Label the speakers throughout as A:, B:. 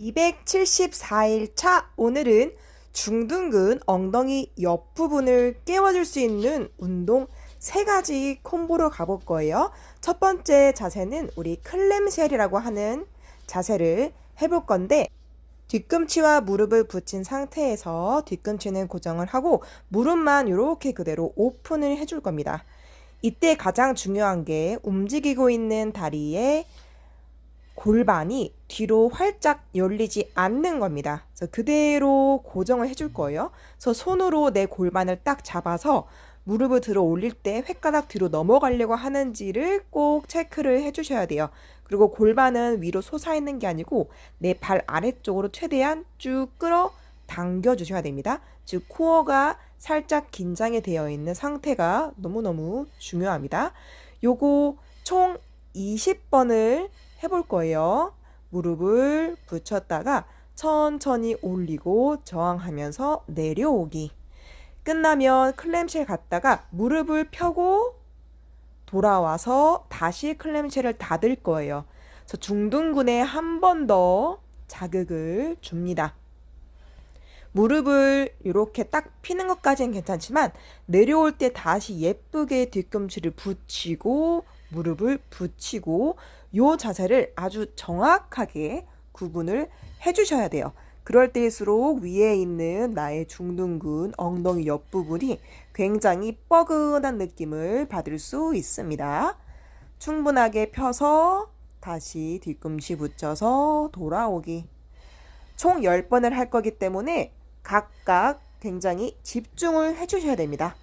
A: 274일 오늘은 중둔근 엉덩이 옆부분을 깨워줄 수 있는 운동 세 가지 콤보로 가볼 거예요. 첫 번째 자세는 우리 클램쉘이라고 하는 자세를 해볼 건데 뒤꿈치와 무릎을 붙인 상태에서 뒤꿈치는 고정을 하고 무릎만 이렇게 그대로 오픈을 해줄 겁니다. 이때 가장 중요한 게 움직이고 있는 다리에 골반이 뒤로 활짝 열리지 않는 겁니다. 그래서 그대로 고정을 해줄 거예요. 그래서 손으로 내 골반을 딱 잡아서 무릎을 들어 올릴 때 혓가닥 뒤로 넘어가려고 하는지를 꼭 체크를 해주셔야 돼요. 그리고 골반은 위로 솟아있는 게 아니고 내 발 아래쪽으로 최대한 쭉 끌어 당겨 주셔야 됩니다. 즉 코어가 살짝 긴장이 되어 있는 상태가 너무너무 중요합니다. 요거 총 20번을 해볼 거예요. 무릎을 붙였다가 천천히 올리고 저항하면서 내려오기. 끝나면 클램쉘 갔다가 무릎을 펴고 돌아와서 다시 클램쉘을 닫을 거예요. 그래서 중둔근에 한 번 더 자극을 줍니다. 무릎을 이렇게 딱 피는 것까지는 괜찮지만 내려올 때 다시 예쁘게 뒤꿈치를 붙이고 무릎을 붙이고 요 자세를 아주 정확하게 구분을 해주셔야 돼요. 그럴 때일수록 위에 있는 나의 중둔근 엉덩이 옆부분이 굉장히 뻐근한 느낌을 받을 수 있습니다. 충분하게 펴서 다시 뒤꿈치 붙여서 돌아오기. 총 10번을 할 거기 때문에 각각 굉장히 집중을 해주셔야 됩니다.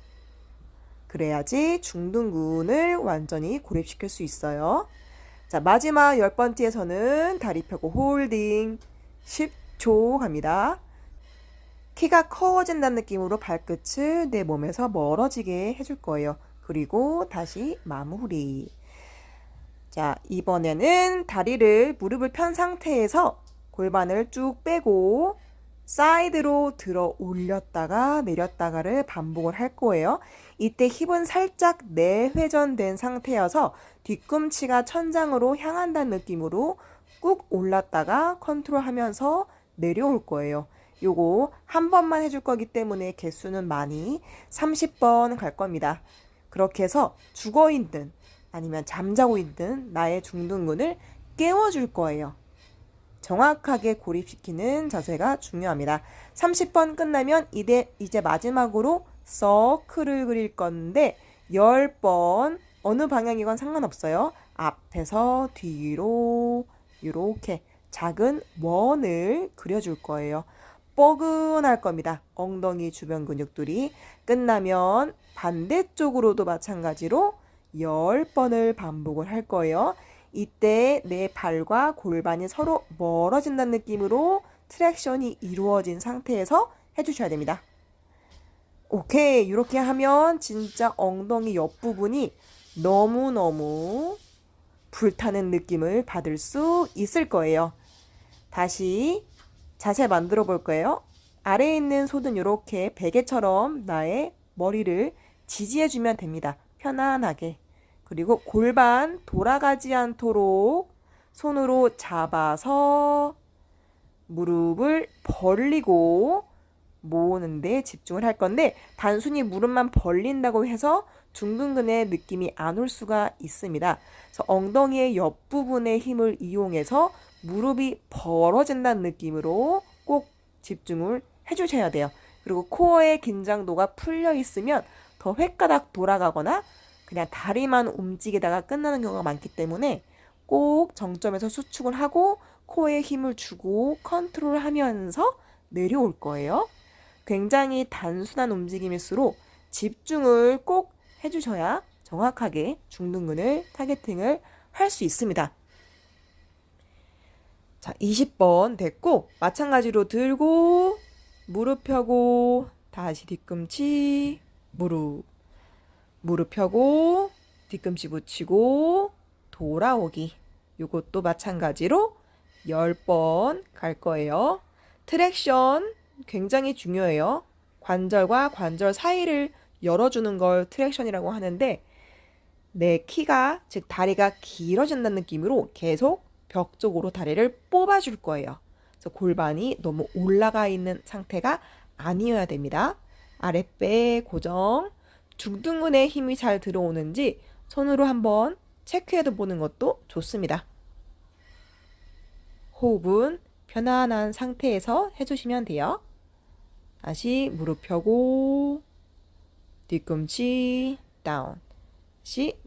A: 그래야지 중둔근을 완전히 고립시킬 수 있어요. 자, 마지막 열 번째에서는 다리 펴고 홀딩 10초 갑니다. 키가 커진다는 느낌으로 발끝을 내 몸에서 멀어지게 해줄 거예요. 그리고 다시 마무리. 자, 이번에는 다리를 무릎을 편 상태에서 골반을 쭉 빼고 사이드로 들어 올렸다가 내렸다가를 반복을 할 거예요. 이때 힙은 살짝 내회전된 상태여서 뒤꿈치가 천장으로 향한다는 느낌으로 꾹 올랐다가 컨트롤 하면서 내려올 거예요. 요거 한 번만 해줄 거기 때문에 개수는 많이 30번 갈 겁니다. 그렇게 해서 죽어 있든 아니면 잠자고 있든 나의 중둔근을 깨워줄 거예요. 정확하게 고립시키는 자세가 중요합니다. 30번 끝나면 이제, 이제 마지막으로 서클을 그릴 건데 10번 어느 방향이건 상관없어요. 앞에서 뒤로 이렇게 작은 원을 그려줄 거예요. 뻐근할 겁니다. 엉덩이 주변 근육들이 끝나면 반대쪽으로도 마찬가지로 10번을 반복을 할 거예요. 이때 내 발과 골반이 서로 멀어진다는 느낌으로 트랙션이 이루어진 상태에서 해주셔야 됩니다. 오케이. 이렇게 하면 진짜 엉덩이 옆부분이 너무너무 불타는 느낌을 받을 수 있을 거예요. 다시 자세 만들어 볼 거예요. 아래에 있는 손은 이렇게 베개처럼 나의 머리를 지지해 주면 됩니다. 편안하게. 그리고 골반 돌아가지 않도록 손으로 잡아서 무릎을 벌리고 모으는데 집중을 할 건데 단순히 무릎만 벌린다고 해서 중둔근의 느낌이 안 올 수가 있습니다. 그래서 엉덩이의 옆부분의 힘을 이용해서 무릎이 벌어진다는 느낌으로 꼭 집중을 해주셔야 돼요. 그리고 코어의 긴장도가 풀려 있으면 더 혓가닥 돌아가거나 그냥 다리만 움직이다가 끝나는 경우가 많기 때문에 꼭 정점에서 수축을 하고 코에 힘을 주고 컨트롤 하면서 내려올 거예요. 굉장히 단순한 움직임일수록 집중을 꼭 해주셔야 정확하게 중둔근을 타겟팅을 할 수 있습니다. 자, 20번 됐고, 마찬가지로 들고, 무릎 펴고, 다시 뒤꿈치, 무릎. 무릎 펴고, 뒤꿈치 붙이고, 돌아오기. 요것도 마찬가지로 10번 갈 거예요. 트랙션 굉장히 중요해요. 관절과 관절 사이를 열어주는 걸 트랙션이라고 하는데 내 키가 즉 다리가 길어진다는 느낌으로 계속 벽 쪽으로 다리를 뽑아줄 거예요. 그래서 골반이 너무 올라가 있는 상태가 아니어야 됩니다. 아랫배 고정, 중둔근에 힘이 잘 들어오는지 손으로 한번 체크해 보는 것도 좋습니다. 호흡은 편안한 상태에서 해주시면 돼요. 다시 무릎 펴고 뒤꿈치 다운. 다시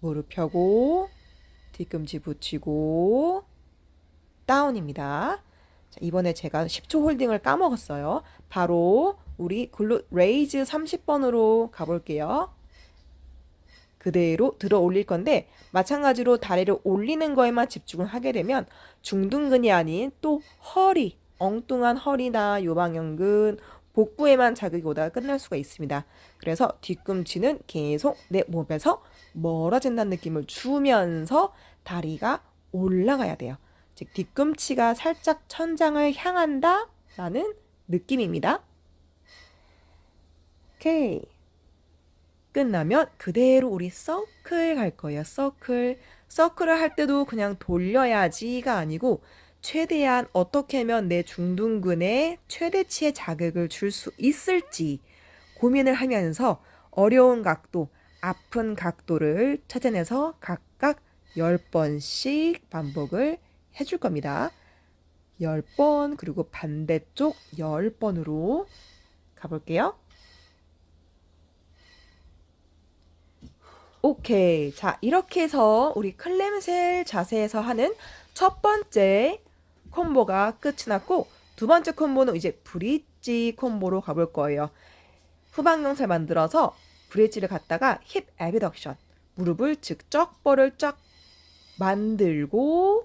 A: 무릎 펴고 뒤꿈치 붙이고 다운입니다. 자, 이번에 제가 10초 홀딩을 까먹었어요. 바로 우리 글루 레이즈 30번으로 가볼게요. 그대로 들어 올릴 건데 마찬가지로 다리를 올리는 거에만 집중을 하게 되면 중둔근이 아닌 또 허리, 엉뚱한 허리나 요방형근, 복부에만 자극이 오다가 끝날 수가 있습니다. 그래서 뒤꿈치는 계속 내 몸에서 멀어진다는 느낌을 주면서 다리가 올라가야 돼요. 즉 뒤꿈치가 살짝 천장을 향한다 라는 느낌입니다. 오케이. 끝나면 그대로 우리 서클 갈 거예요. 서클. 서클을 할 때도 그냥 돌려야지가 아니고 최대한 어떻게 하면 내 중둔근에 최대치의 자극을 줄 수 있을지 고민을 하면서 어려운 각도, 아픈 각도를 찾아내서 각각 10번씩 반복을 해줄 겁니다. 10번, 그리고 반대쪽 10번으로 가볼게요. 오케이. 자, 이렇게 해서 우리 클램셀 자세에서 하는 첫 번째 콤보가 끝이 났고, 두 번째 콤보는 이제 브릿지 콤보로 가볼 거예요. 후방경살 만들어서 브릿지를 갖다가 힙 에비덕션, 무릎을 즉 쩍벌을 쫙 만들고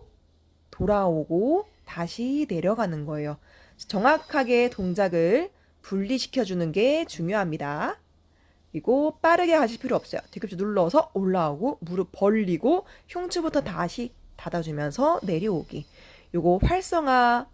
A: 돌아오고 다시 내려가는 거예요. 정확하게 동작을 분리시켜 주는 게 중요합니다. 그리고 빠르게 가실 필요 없어요. 뒤꿈치 눌러서 올라오고 무릎 벌리고 흉추부터 다시 닫아주면서 내려오기. 요거 활성화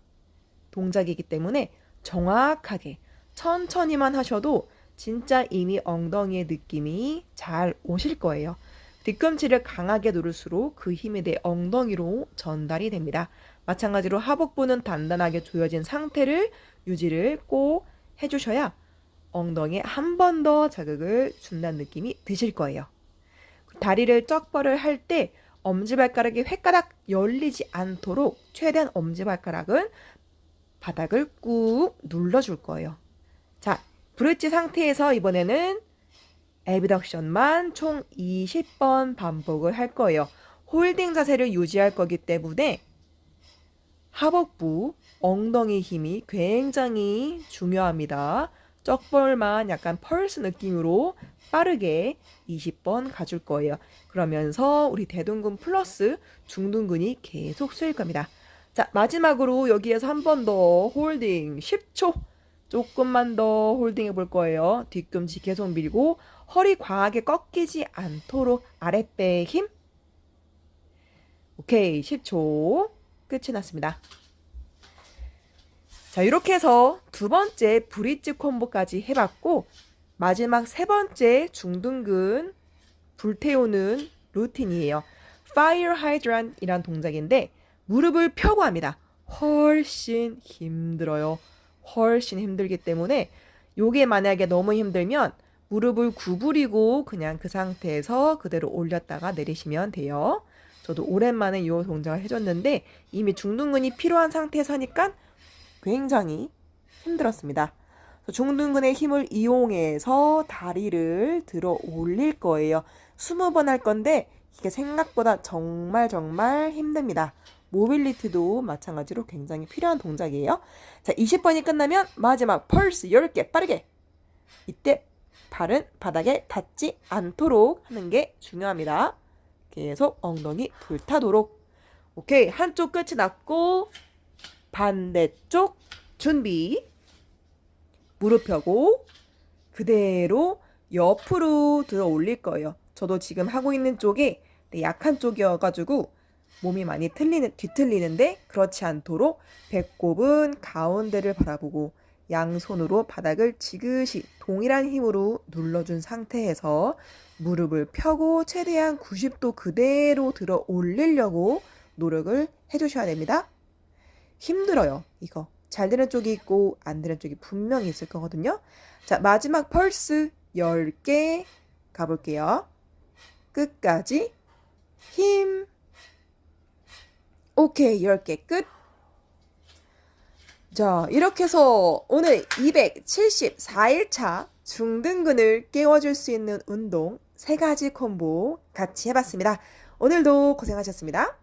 A: 동작이기 때문에 정확하게 천천히만 하셔도 진짜 이미 엉덩이의 느낌이 잘 오실 거예요. 뒤꿈치를 강하게 누를수록 그 힘이 내 엉덩이로 전달이 됩니다. 마찬가지로 하복부는 단단하게 조여진 상태를 유지를 꼭 해주셔야 엉덩이에 한 번 더 자극을 준다는 느낌이 드실 거예요. 다리를 쩍벌을 할 때 엄지발가락이 획가닥 열리지 않도록 최대한 엄지발가락은 바닥을 꾹 눌러줄 거예요. 자, 브릿지 상태에서 이번에는 에비덕션만 총 20번 반복을 할 거예요. 홀딩 자세를 유지할 거기 때문에 하복부, 엉덩이 힘이 굉장히 중요합니다. 쩍벌만 약간 펄스 느낌으로 빠르게 20번 가줄 거예요. 그러면서 우리 대둔근 플러스 중둔근이 계속 쓰일 겁니다. 자, 마지막으로 여기에서 한 번 더 홀딩 10초. 조금만 더 홀딩 해 볼 거예요. 뒤꿈치 계속 밀고 허리 과하게 꺾이지 않도록 아랫배에 힘. 오케이, 10초. 끝이 났습니다. 자, 이렇게 해서 두 번째 브릿지 콤보까지 해봤고, 마지막 세 번째 중둔근 불태우는 루틴이에요. Fire Hydrant이란 동작인데, 무릎을 펴고 합니다. 훨씬 힘들어요. 훨씬 힘들기 때문에, 요게 만약에 너무 힘들면, 무릎을 구부리고 그냥 그 상태에서 그대로 올렸다가 내리시면 돼요. 저도 오랜만에 이 동작을 해줬는데 이미 중둔근이 필요한 상태에서 하니까 굉장히 힘들었습니다. 중둔근의 힘을 이용해서 다리를 들어 올릴 거예요. 20번 할 건데 이게 생각보다 정말 정말 힘듭니다. 모빌리티도 마찬가지로 굉장히 필요한 동작이에요. 자, 20번이 끝나면 마지막 펄스 10개 빠르게. 이때 발은 바닥에 닿지 않도록 하는 게 중요합니다. 계속 엉덩이 불타도록. 오케이. 한쪽 끝이 났고 반대쪽 준비. 무릎 펴고 그대로 옆으로 들어 올릴 거예요. 저도 지금 하고 있는 쪽이 약한 쪽이어가지고 몸이 많이 틀리는 뒤틀리는데 그렇지 않도록 배꼽은 가운데를 바라보고 양손으로 바닥을 지그시 동일한 힘으로 눌러준 상태에서 무릎을 펴고 최대한 90도 그대로 들어 올리려고 노력을 해주셔야 됩니다. 힘들어요. 이거. 잘 되는 쪽이 있고 안 되는 쪽이 분명히 있을 거거든요. 자, 마지막 펄스 10개 가볼게요. 끝까지 힘. 오케이, 10개 끝. 자, 이렇게 해서 오늘 274일차 중등근을 깨워줄 수 있는 운동 세 가지 콤보 같이 해봤습니다. 오늘도 고생하셨습니다.